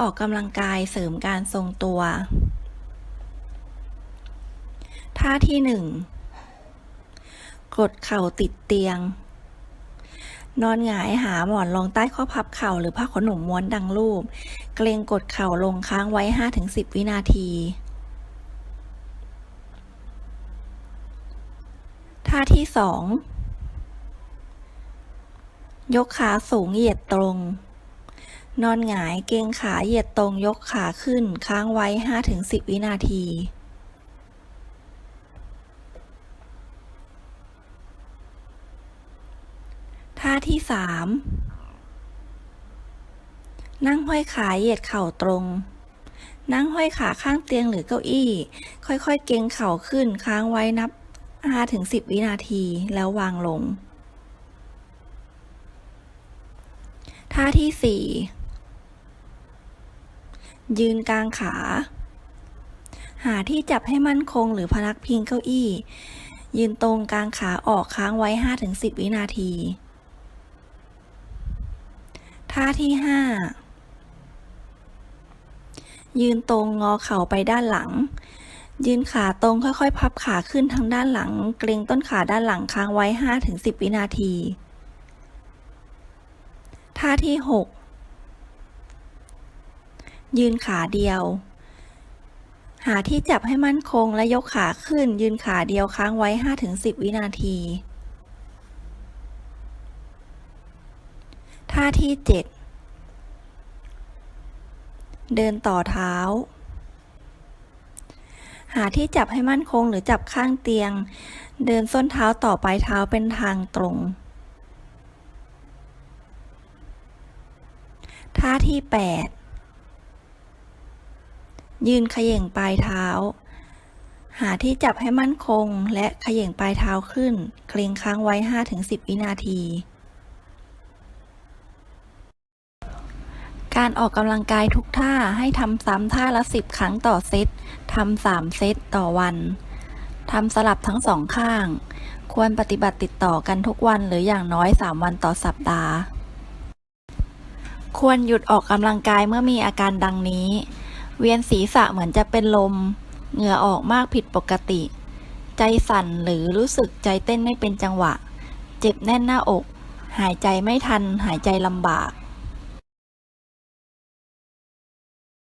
ออกกำลังกายเสริมการทรงตัว ท่าที่หนึ่งกดเข่าติดเตียง นอนหงายหาหมอนรองใต้ข้อพับเข่าหรือผ้าขนหนุ่มม้วนดังรูป เกรงกดเข่าลงค้างไว้ 5-10 วินาที ท่าที่สองยกขาสูงเหยียดตรง นอนหงายเกงขาเหยียดตรงยกขาขึ้นค้างไว้ 5-10 วินาที ท่าที่สามนั่งห้อยขาเหยียดเข่าตรง นั่งห้อยขาข้างเตียงหรือเก้าอี้ ค่อยๆ เกงเข่าขึ้นค้างไว้นับ 5-10 วินาทีแล้ววางลงท่าที่สี่ ยืนกลางขา หาที่จับให้มั่นคงหรือพนักพิงเก้าอี้ ยืนตรงกลางขาออกค้างไว้ 5-10 วินาที ท่าที่ห้ายืนตรงงอเข่าไปด้านหลัง ยืนขาตรงค่อยๆ พับขาขึ้นทางด้านหลัง เกรงต้นขาด้านหลังค้างไว้ 5-10 วินาที ท่าที่หก ยืนขาเดียว หาที่จับให้มั่นคงและยกขาขึ้น ยืนขาเดียวค้างไว้ 5-10 วินาที ท่าที่เจ็ดเดินต่อเท้า หาที่จับให้มั่นคงหรือจับข้างเตียง เดินส้นเท้าต่อปลายเท้าเป็นทางตรงท่าที่แปด ยืนเขย่งปลายเท้า หาที่จับให้มั่นคงและเขย่งปลายเท้าขึ้น เกรงค้างไว้ 5-10 วินาที การออกกำลังกายทุกท่าให้ทำซ้ำท่าละ 10 ครั้งต่อเซตทำ3เซตต่อวันทำสลับทั้งสองข้าง ควรปฏิบัติติดต่อกันทุกวันหรืออย่างน้อย 3 วันต่อสัปดาห์ ควรหยุดออกกำลังกายเมื่อมีอาการดังนี้ เวียนศีรษะเหมือนจะเป็นลม เหงื่อออกมากผิดปกติ ใจสั่นหรือรู้สึกใจเต้นไม่เป็นจังหวะ เจ็บแน่นหน้าอก หายใจไม่ทัน หายใจลำบาก